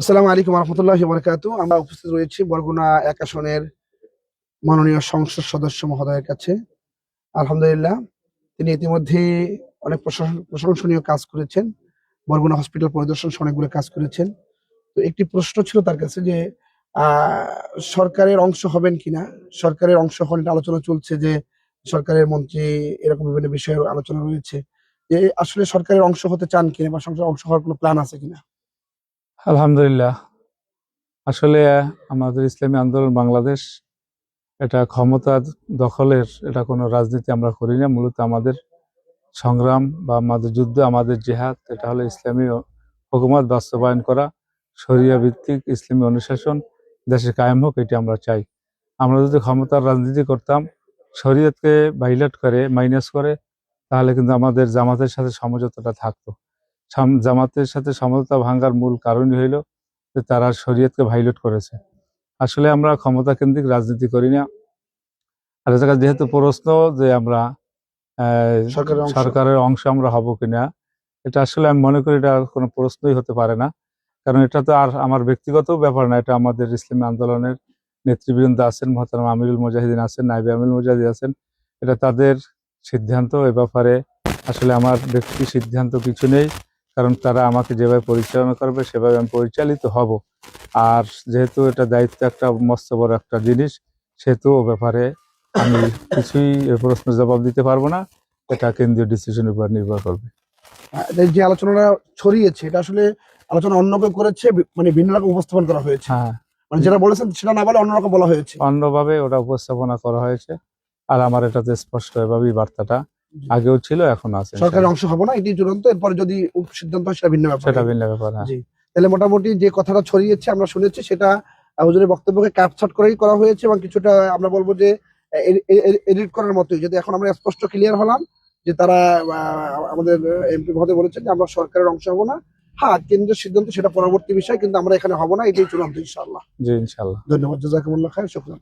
আসসালামু আলাইকুম রহমতুল্লাহ বরকাতু আমরা উপস্থিত রয়েছি বরগুনা এক আসনের মাননীয় সংসদ সদস্য মহোদয়ের কাছে। আলহামদুলিল্লাহ, তিনি ইতিমধ্যে অনেক প্রশংস- প্রশংসনীয় কাজ করেছেন। বরগুনা হসপিটাল পরিদর্শন অনেকগুলো কাজ করেছেন। তো একটি প্রশ্ন ছিল তার কাছে যে সরকারের অংশ হবেন কিনা? সরকারের অংশ হন এটা আলোচনা চলছে যে, সরকারের মন্ত্রী এরকম বিভিন্ন বিষয়ে আলোচনা রয়েছে। যে, আসলে সরকারের অংশ হতে চান কিনা বা সংসদের অংশ হওয়ার কোনো প্ল্যান আছে কিনা? আলহামদুলিল্লাহ। আসলে আমাদের ইসলামী আন্দোলন বাংলাদেশ এটা ক্ষমতা দখলের এটা কোনো রাজনীতি আমরা করি না। মূলত আমাদের সংগ্রাম বা আমাদের যুদ্ধ, আমাদের জেহাদ, এটা হলো ইসলামী হুকুমত বাস্তবায়ন করা, শরিয়া ভিত্তিক ইসলামী অনুশাসন দেশে কায়েম হোক, এটি আমরা চাই। আমরা যদি ক্ষমতার রাজনীতি করতাম, শরীয়তকে ভাইলেট করে মাইনাস করে, তাহলে কিন্তু আমাদের জামাতের সাথে সমঝোতাটা থাকতো। জামাতের সাথে সমঝোতা ভাঙার মূল কারণই হইল যে তারা শরীয়তকে ভাইলেট করেছে। আসলে আমরা ক্ষমতা কেন্দ্রিক রাজনীতি করি না। আর এটা যেহেতু প্রশ্ন যে আমরা সরকারের অংশ। আমরা হব কিনা এটা আসলে আমি মনে করি এটা কোনো প্রশ্নই হতে পারে না। কারণ এটা তো আর আমার ব্যক্তিগত ব্যাপার না এটা আমাদের ইসলামী আন্দোলনের নেতৃবৃন্দ আছেন মহতারাম আমিরুল মুজাহিদিন আছেন নাইবে আমিরুল মুজাহিদ আছেন। এটা তাদের সিদ্ধান্ত এ ব্যাপারে। আসলে আমার ব্যক্তি সিদ্ধান্ত কিছু নেই। কারণ তারা আমাকে যেভাবে পরিচালনা করবে সেভাবে আমি পরিচালিত হব। আর যেহেতু এটা দায়িত্ব একটা মস্ত বড় একটা জিনিস সেহেতু ও ব্যাপারে আমি কিছুই প্রশ্নের জবাব দিতে পারব না। এটা কেন্দ্রীয় ডিসিশনের উপর নির্ভর করবে। যে আলোচনাটা ছড়িয়েছে এটা আসলে আলোচনা অন্য কেউ করেছে মানে ভিন্ন রকম উপস্থাপন করা হয়েছে। হ্যাঁ। মানে যেটা বলেছেন সেটা না বলে অন্যরকম বলা হয়েছে। অন্যভাবে ওটা উপস্থাপনা করা হয়েছে। আর আমার এটাতে স্পষ্ট এভাবেই বার্তাটা আগেও ছিল এখন আছে সরকারের অংশ হব না এটি চূড়ান্ত এরপরে যদি সিদ্ধান্ত হয় সেটা ভিন্ন ব্যাপার। সেটা ভিন্ন ব্যাপার হ্যাঁ। জি। তাহলে মোটামুটি যে কথাটা ছড়িয়েছে আমরা শুনেছি সেটা হুজুরের বক্তব্যকে ক্যাপচার করেই করা হয়েছে এবং কিছুটা আমরা বলব যে এডিট করার মতোই। যদি এখন আমরা স্পষ্ট ক্লিয়ার হলাম যে তারা আমাদের এমপি মহোদয় বলেছেন যে আমরা সরকারের অংশ হব না হ্যাঁ কেন্দ্রের সিদ্ধান্ত সেটা পরবর্তী বিষয় কিন্তু আমরা এখানে হব না এটাই চূড়ান্ত ইনশাআল্লাহ। জি ইনশাল্লাহ ধন্যবাদ জাজাকুমুল্লাহ খায় শুক্রান।